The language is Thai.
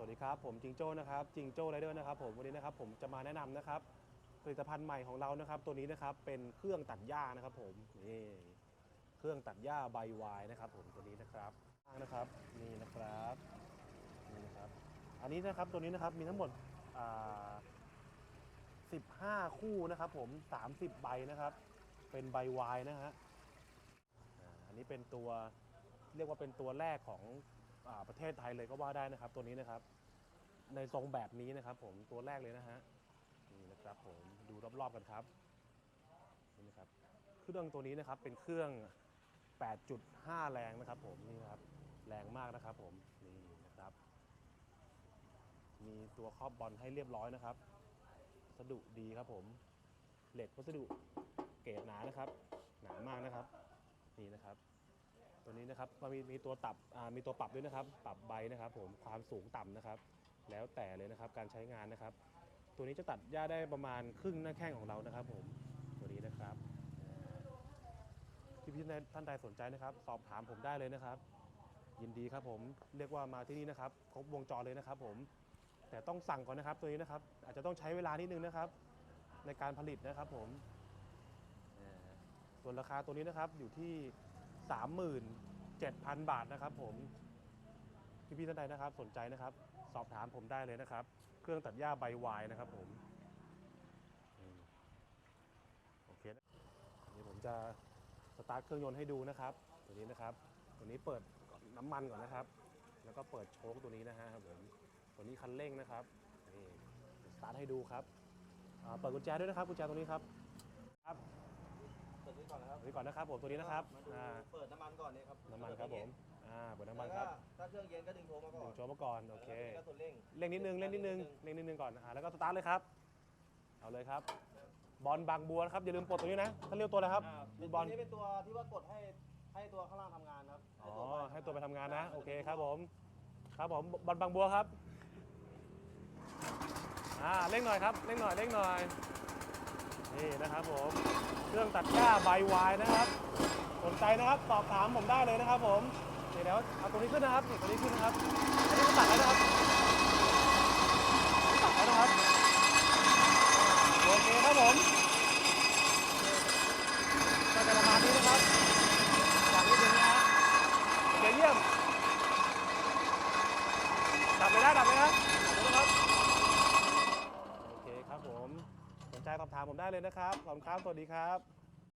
สวัสดีครับ ผมจิงโจ้นะครับจิงโจ้ไรเดอร์นะครับผมวันนี้นะครับผมจะมาแนะนำนะครับผลิตภัณฑ์ใหม่ของเรานะครับ ตัวนี้นะครับเป็นเครื่องตัดหญ้านะครับผมนี่เครื่องตัดหญ้าใบวายนะครับผมตัวนี้นะครับนะครับนี่นะครับนี่นะครับอันนี้นะครับตัวนี้นะครับมีทั้งหมดอ่า15คู่นะครับผม30ใบนะครับ เป็นใบวายนะฮะอันนี้เป็นตัวเรียกว่าเป็นตัวแรกของ ประเทศไทยเลยก็ว่าได้นะครับ ตัวนี้นะครับ ในทรงแบบนี้นะครับ ผมตัวแรกเลยนะฮะนี่นะครับ ผมดูรอบๆกันครับนี่นะครับเครื่องตัวนี้นะครับเป็นเครื่อง 8.5 แรงนะครับ ผมนี่ครับแรงมากนะครับ ผมนี่นะครับ มีตัวครอบบอลให้เรียบร้อยนะครับวัสดุดีครับผมเหล็กวัสดุเกรดหนานะครับ หนามากนะครับ นี่นะครับ ตัวนี้นะครับมันมีมีตัวตับอ่ามีตัวปรับด้วยนะครับ ปรับใบนะครับ ผมความสูงต่ำนะครับ แล้วแต่เลยนะครับการใช้งานนะครับ ตัวนี้จะตัดหญ้าได้ประมาณครึ่งหน้าแข้งของเรานะครับ ผมตัวนี้นะครับที่พี่ท่านใดสนใจนะครับ สอบถามผมได้เลยนะครับ ยินดีครับผมเรียกว่ามาที่นี่นะครับ ครบวงจรเลยนะครับ ผม แต่ต้องสั่งก่อนนะครับ ตัวนี้นะครับ อาจจะต้องใช้เวลานิดนึงนะครับ ในการผลิตนะครับ ผม ส่วนราคาตัวนี้นะครับอยู่ที่ 37,000 บาทนะครับผมพี่พี่ๆท่านใดนะครับ สนใจนะครับ สอบถามผมได้เลยนะครับ เครื่องตัดหญ้าใบวายนะครับผมโอเคเดี๋ยวผมจะสตาร์ทเครื่องยนต์ให้ดูนะครับ ตัวนี้นะครับ ตัวนี้เปิดน้ำมันก่อนนะครับ แล้วก็เปิดโช๊คตัวนี้นะฮะครับผมตัวนี้คันเร่งนะครับนี่สตาร์ทให้ดูครับเปิดกุญแจด้วยนะครับกุญแจตรงนี้ครับ นี้ก่อนนะครับตัวนี้ก่อนนะครับผมตัวนี้นะครับมาดูอ่าเปิดน้ำมันก่อนนี่ครับน้ำมันครับผมอ่าเปิดน้ำมันแล้วคก็รับถ้าเครื่องเย็นก็ดึงโชว์มาก่ดึอนงโชว์มาก่อนโอเคแล้วก็ตัวเร่งเร่งนิดนึงเร่งนิดนึงเร่งนิดนึงก่อนอ่าแล้วก็สตาร์ทเลยครับเอาเลยครับ บอลบางบัวนะครับอย่าลืมปลดตรงนี้นะท่านเรียกตัวอะไรครับอ่าเป็นบอลตัวนี้เป็นตัวที่ว่ากดให้ให้ตัวข้างล่างทำงานครับอ๋อให้ตัวไปทำงานนะโอเคครับผม ครับผมบอลบางบัวครับอ่าเร่งหน่อยครับเร่งหน่อยเร่งหน่อยนี่นะครับผมเค รื่องตัดหญ้าใบวายนะครับสนใจนะครับสอบถามผมได้เลยนะครับ ผมเดี๋ยวเอาตัวนี้ขึ้นนะครับนี่ตัวนี้ขึ้นนะครับอันนี้ก็ตัดแล้วนะครับ ตัดแล้วนะครับ โอเคครับผมก็จะประมาณนี้นะครับหลังนิดนึงนะฮะโอเคเยี่ยม ดับเลยนะดับเลยนะดับเลยนะครับ โอเคครับผม สน ใจสอบถามผมได้เลยนะครับขอบคุณครับสวัสดีครับ